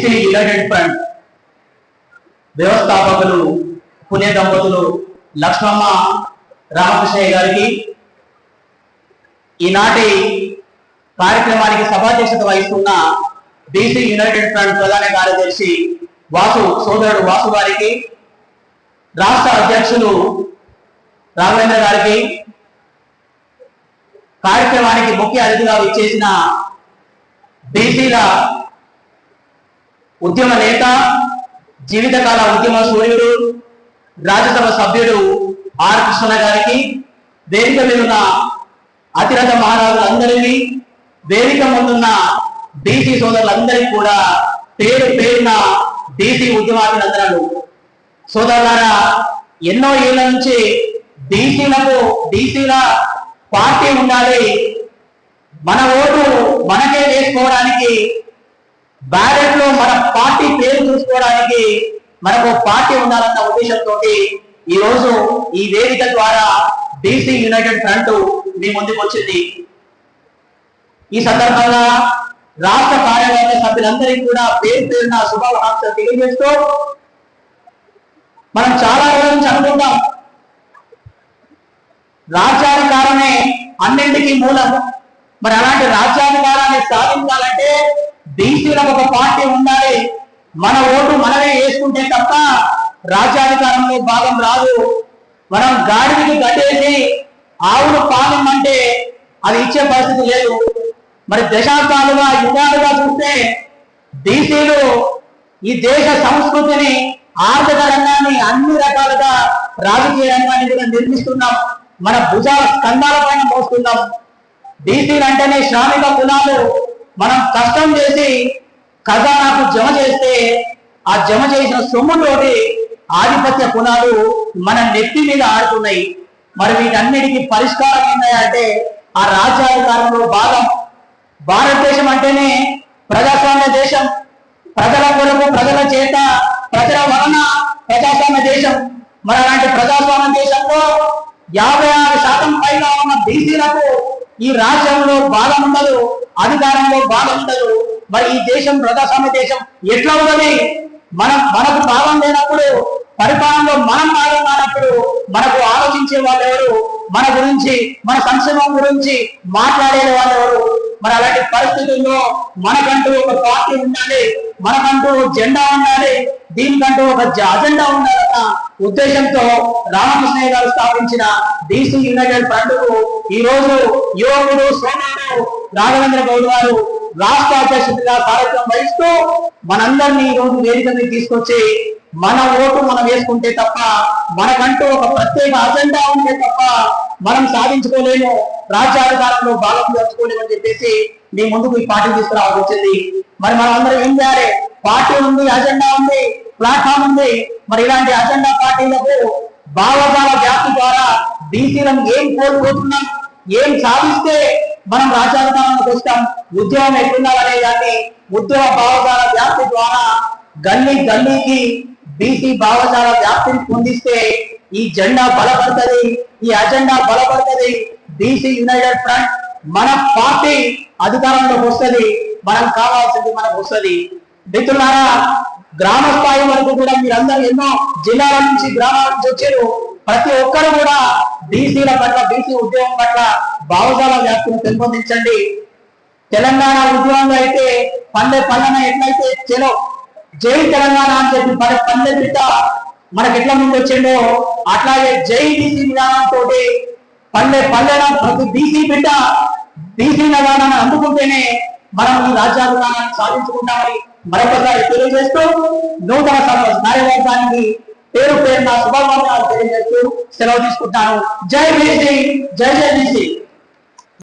BC united front వ్యవస్థాపకులు పుణ్య దంపతులు లక్ష్మమ్మ రామకృష్ణయ్య గారికి ఈనాటి కార్యక్రమానికి సభాధ్యక్షత వహిస్తున్న బీసీ యునైటెడ్ ఫ్రంట్ ప్రధాన కార్యదర్శి వాసు సోదరుడు వాసు గారికి రాష్ట్ర అధ్యక్షులు రాఘవేంద్ర గారికి కార్యక్రమానికి ముఖ్య అతిథిగా విచ్చేసిన బీసీల ఉద్యమ నేత జీవితకాల ఉద్యమ సూర్యుడు రాజ్యసభ సభ్యుడు ఆర్ కృష్ణ గారికి వేదిక మీద ఉన్న అతిరథ మహారాజులందరినీ వేదిక ముందున్న బీసీ సోదరులందరికీ కూడా పేరు పేరున బీసీ ఉద్యమాభినందనలు. సోదరులారా ఎన్నో ఏళ్ళ నుంచి బీసీలకు బీసీల పార్టీ ఉండాలి. మన ఓటు మనకే వేసుకోవడానికి బ్యాలెట్లో మన పార్టీ పేరు చూసుకోవడానికి మనకు పార్టీ ఉండాలన్న ఉద్దేశంతో ఈ రోజు ఈ వేదిక ద్వారా బీసీ యునైటెడ్ ఫ్రంట్ మీ ముందుకు వచ్చింది. ఈ సందర్భంగా రాష్ట్ర కార్యవర్గ సభ్యులందరికీ కూడా పేరు పేరున శుభాకాంక్షలు తెలియజేస్తూ మనం చాలా రోజుల నుంచి అనుకుంటాం. రాజ్యాధికారమే అన్నింటికి మూలం. మరి అలాంటి రాజ్యాధికారాన్ని సాధించాలంటే బీసీలకు ఒక పార్టీ ఉండాలి. మన ఓటు మనమే వేసుకుంటే తప్ప రాజ్యాధికారంలో భాగం రాదు. మనం గాడికి గట్టేసి ఆవును అంటే అది ఇచ్చే పరిస్థితి లేదు. మరి దశాబ్దాలుగా యుగాలుగా చూస్తే బీసీలు ఈ దేశ సంస్కృతిని ఆర్థిక రంగాన్ని అన్ని రకాలుగా రాజకీయ రంగాన్ని కూడా నిర్మిస్తున్నాం. మన భుజాల స్కంధాల పైన మోస్తున్నాం. బీసీలు అంటేనే శ్రామిక కులాలు మనం కష్టం చేసి ఖజానాకు జమ చేస్తే ఆ జమ చేసిన సొమ్ముతోటి ఆధిపత్య కులాలు మన నెత్తి మీద ఆడుతున్నాయి. మరి వీటన్నిటికీ పరిష్కారం ఏంటంటే ఆ రాజ్యాధికారంలో భాగం. భారతదేశం అంటేనే ప్రజాస్వామ్య దేశం. ప్రజల కొరకు ప్రజల చేత ప్రజల వలన ప్రజాస్వామ్య దేశం. మరి అలాంటి ప్రజాస్వామ్య దేశంలో యాభై ఆరు శాతం పైగా ఉన్న బీసీలకు ఈ రాజ్యంలో భాగం ఉండదు. అధికారంలో బాగుండదు. మరి ఈ దేశం ప్రజాస్వామ్య దేశం ఎట్లా ఉన్నది మనం మనకు భావం లేనప్పుడు పరిపాలనలో మనం భాగం కానప్పుడు మనకు ఆలోచించే వాళ్ళు ఎవరు మన గురించి మన సంక్షేమం గురించి మాట్లాడే వాళ్ళు ఎవరు మరి అలాంటి పరిస్థితుల్లో మనకంటూ ఒక పార్టీ ఉండాలి మనకంటూ జెండా ఉండాలి దీనికంటూ ఒక అజెండా ఉండాలన్న ఉద్దేశంతో రామకృష్ణయ్య గారు స్థాపించిన బీసీ యునైటెడ్ ఫ్రంట్కు ఈ రోజు యువకుడు సోదరుడు రాఘవేంద్ర గౌడ్ గారు రాష్ట్ర అధ్యక్షుడిగా కార్యక్రమం వహిస్తూ మనందరినీ ఈ రోజు వేదిక మీద తీసుకొచ్చి మన ఓటు మనం వేసుకుంటే తప్ప మనకంటూ ఒక ప్రత్యేక అజెండా ఉంటే తప్ప మనం సాధించుకోలేము. రాజ్యాధికారంలో భాగం పంచుకోలేము అని చెప్పేసి మీ ముందుకు ఈ పార్టీ తీసుకురావాల్సి వచ్చింది. మరి మనం అందరం ఏం చేయాలి? పార్టీ ఉంది అజెండా ఉంది. ప్లాట్ఫామ్ ఉంది. మరి ఇలాంటి అజెండా పార్టీలకు భావభావ వ్యాప్తి ద్వారా బీసీలను ఏం కోల్పోతున్నాం? ఏం సాధిస్తే మనం రాజ్యాంగానికి వస్తాం ఉద్యోగం ఎట్లుండాలనే దాన్ని ఉద్యోగ భావజాల వ్యాప్తి ద్వారా గల్లీ గల్లీకి బీసీ భావజాల వ్యాప్తిని పొందిస్తే ఈ జెండా బలపడుతుంది ఈ అజెండా బలపడుతుంది. బీసీ యునైటెడ్ ఫ్రంట్ మన పార్టీ అధికారంలోకి వస్తుంది మనం కావాల్సింది మనకు వస్తుంది. మిత్రులారా గ్రామ స్థాయి వరకు కూడా మీరందరూ ఎన్నో జిల్లాల నుంచి గ్రామాల నుంచి వచ్చారు. ప్రతి ఒక్కరు కూడా బీసీల పట్ల బీసీ ఉద్యోగం పట్ల భావజాల వ్యాప్తిని పెంపొందించండి. తెలంగాణ ఉద్యమంలో అయితే పండే పల్లెన ఎట్లయితే చెలో జై తెలంగాణ అని చెప్పి పడే పండే బిడ్డ మనకి ఎట్లా ముందు వచ్చిండో అట్లాగే జై బీసీ విధానంతో పల్లె పల్లెన ప్రతి బీసీ బిడ్డ బీసీ విధానాన్ని అందుకుంటేనే మనం ఈ రాజ్యాంగాన్ని సాధించుకుంటామని మరొకసారి తెలియజేస్తూ నూతన కార్యవర్గానికి పేరు పేరు నా శుభాకాంక్షలు తెలియజేస్తూ సెలవు తీసుకుంటాను. జై బీసీ జై జై బీసీ